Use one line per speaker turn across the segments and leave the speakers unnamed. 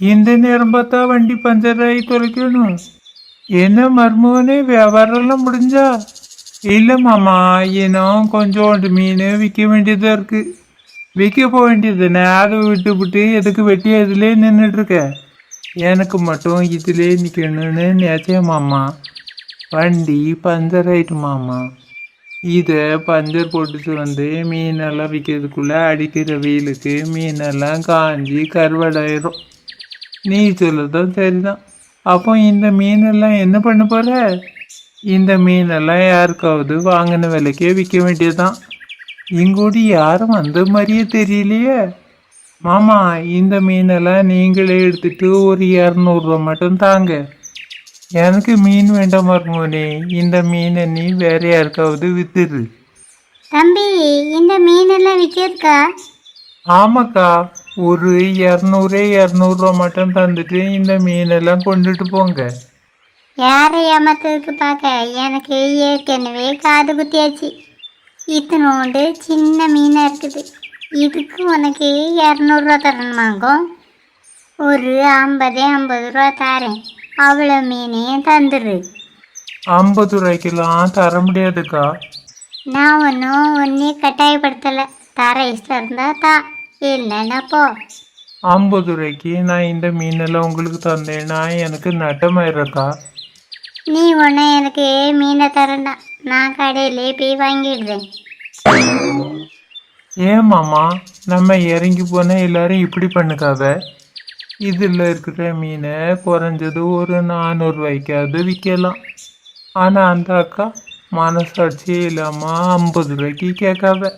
இந்த நேரம் பார்த்தா வண்டி பஞ்சர் ஆகி தொலைக்கணும். என்ன மருமகனே வியாபாரம்லாம் முடிஞ்சா? இல்லை மாமா இன்னும் கொஞ்சோண்டு மீன் விற்க வேண்டியதாக இருக்கு. விற்க போக வேண்டியது அதை விட்டு விட்டு எதுக்கு வெட்டி அதிலே நின்றுட்டுருக்க எனக்கு மட்டும் இதிலே நிற்கணும்னு நினைச்சேன் மாமா. வண்டி பஞ்சர் ஆயிட்டு மாமா. இதை பஞ்சர் போட்டுட்டு வந்து மீனெல்லாம் விற்கிறதுக்குள்ளே அடிக்கிற வெயிலுக்கு மீனெல்லாம் காஞ்சி கருவடாயிரும். நீ சொல்லதும் சரிதான். அப்போ இந்த மீனெல்லாம் என்ன பண்ண போற? இந்த மீனெல்லாம் யாருக்காவது வாங்கின விலைக்கே விற்க வேண்டியதுதான். இங்கூடி யாரும் வந்த மாதிரியே தெரியலையே. மாமா இந்த மீனெல்லாம் நீங்களே எடுத்துட்டு ஒரு இரநூறுவா மட்டும் தாங்க. எனக்கு மீன் வேண்டாம் மருமோனே இந்த மீனை நீ வேற யாருக்காவது வித்துரு.
தம்பி இந்த மீனெல்லாம் விற்கிறதுக்கா
ஆமாக்கா. ஒரு இரநூறு இரநூறுவா மட்டும் தந்துட்டு இந்த மீனெல்லாம் கொண்டுட்டு போங்க.
யாரை ஏமாத்துறதுக்கு பார்க்க? எனக்கு ஏற்கனவே காது குத்தியாச்சு. இத்தனோண்டு சின்ன மீனாக இருக்குது. இதுக்கு உனக்கு இரநூறுவா தரணுமாங்கும் ஒரு ஐம்பதே ஐம்பது ரூபா தரேன். அவ்வளோ மீனையும் தந்துடு
ஐம்பது ரூபாய்க்கெல்லாம் தர முடியாதுக்கா.
நான் ஒன்றும் ஒன்றையும் கட்டாயப்படுத்தலை. தர இஷ்டம் இருந்தால் தா. இல்லைன்னா போ
ஐம்பது ரூபாய்க்கு நான் இந்த மீனெல்லாம் உங்களுக்கு தந்தேன்னா எனக்கு நட்டமாயிரக்கா?
நீ ஒன்று எனக்கு மீனை தரேன்டா நான் கடையிலே போய் வாங்கிடுறேன்.
ஏன் மாமா? நம்ம இறங்கி போனால் எல்லாரும் இப்படி பண்ணுக்காவ இதில் இருக்கிற மீனை குறைஞ்சது ஒரு நானூறுரூவாய்க்காவது விற்கலாம். ஆனால் அந்த அக்கா மனசாட்சியே இல்லாமல் ஐம்பது ரூபாய்க்கு கேட்காவ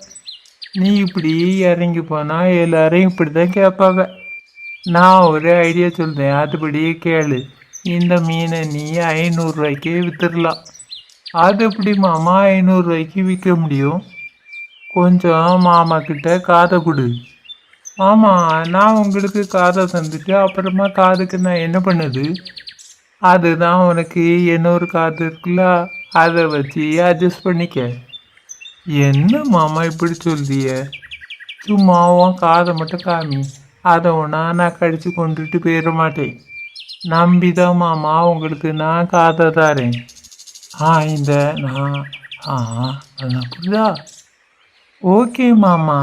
நீ இப்படி இறங்கி போனால் எல்லாரும் இப்படி தான் கேட்பாங்க. நான் ஒரு ஐடியா சொல்கிறேன் அதுபடியே கேளு. இந்த மீனை நீ ஐநூறுரூவாய்க்கே விற்றுடலாம் அது எப்படி மாமா ஐநூறுரூவாய்க்கு விற்க முடியும்? கொஞ்சம் மாமா கிட்ட காதை கொடு. ஆமாம் நான் உங்களுக்கு காதை தந்துட்டு அப்புறமா காதுக்கு நான் என்ன பண்ணுது? அதுதான் உனக்கு இன்னொரு காது இருக்குல்ல? அதை வச்சு அட்ஜஸ்ட் பண்ணிக்க. என்ன மாமா இப்படி சொல்லிய? சும்மாவும் காதை மட்டும் காமி. அதை ஒன்றா நான் கடிச்சு கொண்டுட்டு போயிட மாட்டேன். நம்பிதான் மாமா உங்களுக்கு நான் காதை தாரேன். ஆ இந்த நான் ஆ புரியுதா? ஓகே மாமா.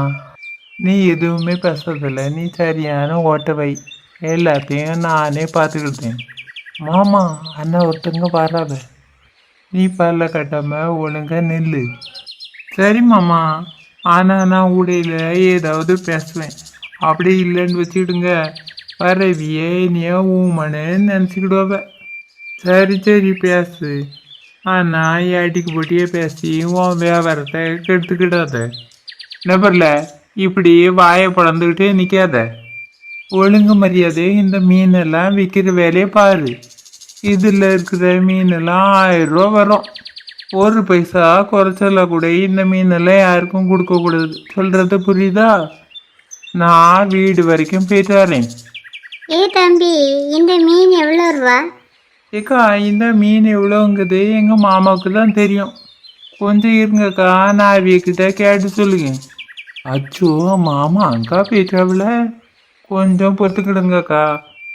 நீ எதுவுமே பேசுறதில்ல நீ சரியான ஓட்டவை. எல்லாத்தையும் நானே பார்த்துக்கிட்டேன். மாமா அண்ணா ஒருத்தங்க வராத. நீ பல்ல கட்டாமல் ஒழுங்கா நெல்லு. சரி மாமா ஆனால் நான் உடையில ஏதாவது பேசுவேன். அப்படி இல்லைன்னு வச்சுக்கிடுங்க. வரவியே நீ ஊமனு நினச்சிக்கிடுவ சரி சரி பேசு. ஆனால் ஏட்டிக்கு போட்டியே பேசி உன் வியாபாரத்தை கெடுத்துக்கிடாத. நபர்ல இப்படி வாயை பழந்துக்கிட்டே நிற்காத ஒழுங்கு மரியாதை இந்த மீனெல்லாம் விற்கிற வேலையை பாரு. இதில் இருக்கிற மீனெல்லாம் ஆயிரம் ரூபா வரும். ஒரு பைசா குறைச்சல கூட இந்த மீனெல்லாம் யாருக்கும் கொடுக்கக்கூடாது சொல்கிறது புரியுதா? நான் வீடு வரைக்கும் போயிட்டு வரேன்.
ஏ தம்பி இந்த மீன் எவ்வளோ ரூபா?
ஏக்கா இந்த மீன் எவ்வளோங்குது எங்கள் மாமாவுக்கு தான் தெரியும். கொஞ்சம் இருங்கக்கா நான் அவியக்கிட்ட கேட்டு சொல்லுங்க. அச்சோ மாமா அக்கா போயிட்டாவில கொஞ்சம் பொறுத்துக்கிடுங்கக்கா.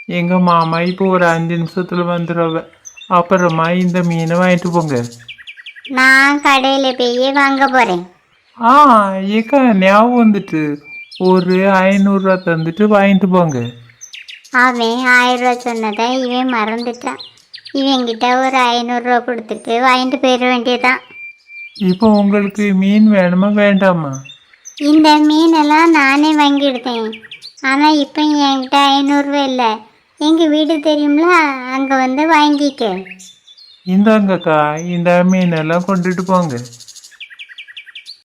எங்கள் மாமா இப்போ ஒரு அஞ்சு நிமிஷத்தில் வந்துடுவ அப்புறமா இந்த மீனை வாங்கிட்டு போங்க.
நான் கடையில் போய் வாங்க போகிறேன்
ஆ ஏக்கா ஞாபகம் வந்துட்டு. ஒரு ஐநூறுரூவா தந்துட்டு வாங்கிட்டு போங்க.
அவன் ஆயிரம் ரூபா சொன்னதை இவன் மறந்துட்டான். இவன்கிட்ட ஒரு ஐநூறுரூவா கொடுத்துட்டு வாங்கிட்டு போயிட வேண்டியதுதான்.
இப்போ உங்களுக்கு மீன் வேணுமா வேண்டாமா?
இந்த மீனெல்லாம் நானே வாங்கிடுதேன். ஆனால் இப்போ என்கிட்ட ஐநூறுரூவா இல்லை. எங்கள் வீடு தெரியும்ல அங்கே வந்து வாங்கிக்க.
இந்தாங்கக்கா இந்த மீனெல்லாம் கொண்டுட்டு போங்க.